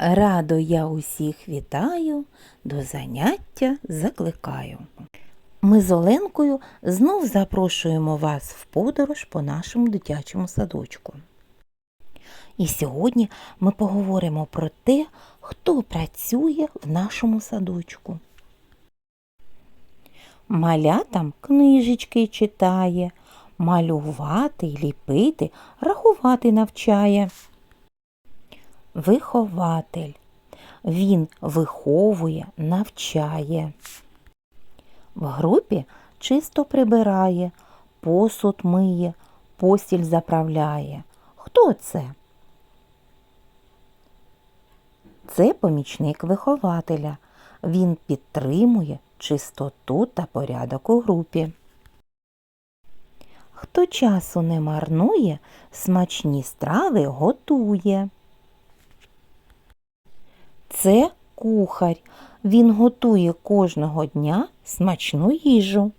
Радо я усіх вітаю, до заняття закликаю. Ми з Оленкою знов запрошуємо вас в подорож по нашому дитячому садочку. І сьогодні ми поговоримо про те, хто працює в нашому садочку. Малятам книжечки читає, малювати, ліпити, рахувати навчає. Вихователь. Він виховує, навчає. В групі чисто прибирає, посуд миє, постіль заправляє. Хто це? Це помічник вихователя. Він підтримує чистоту та порядок у групі. Хто часу не марнує, смачні страви готує. Це кухар. Він готує кожного дня смачну їжу.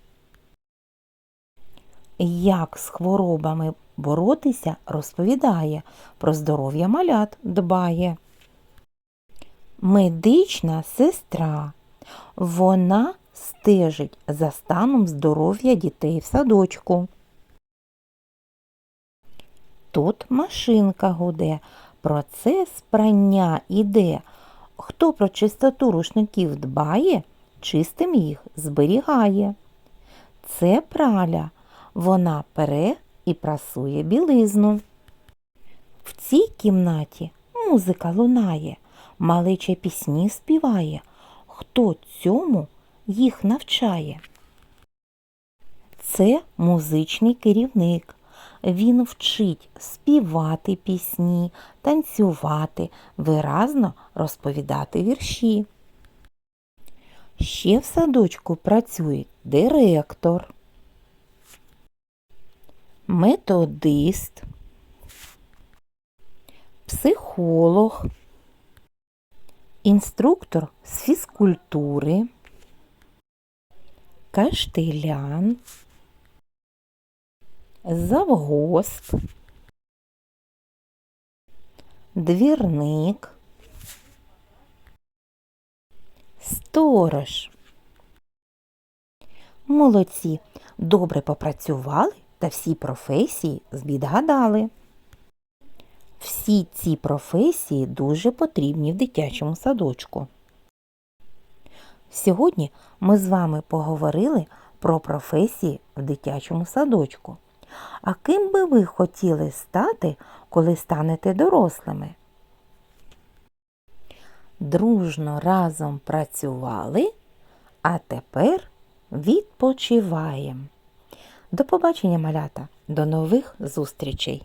Як з хворобами боротися, розповідає, про здоров'я малят дбає. Медична сестра. Вона стежить за станом здоров'я дітей в садочку. Тут машинка гуде, процес прання іде. Хто про чистоту рушників дбає, чистим їх зберігає. Це праля, вона пере і прасує білизну. В цій кімнаті музика лунає, малеча пісні співає. Хто цьому їх навчає? Це музичний керівник. Він вчить співати пісні, танцювати, виразно розповідати вірші. Ще в садочку працює директор, методист, психолог, інструктор з фізкультури, каштелян завгосп, двірник, сторож. Молодці, добре попрацювали та всі професії відгадали. Всі ці професії дуже потрібні в дитячому садочку. Сьогодні ми з вами поговорили про професії в дитячому садочку. А ким би ви хотіли стати, коли станете дорослими? Дружно разом працювали, а тепер відпочиваємо. До побачення, малята, до нових зустрічей!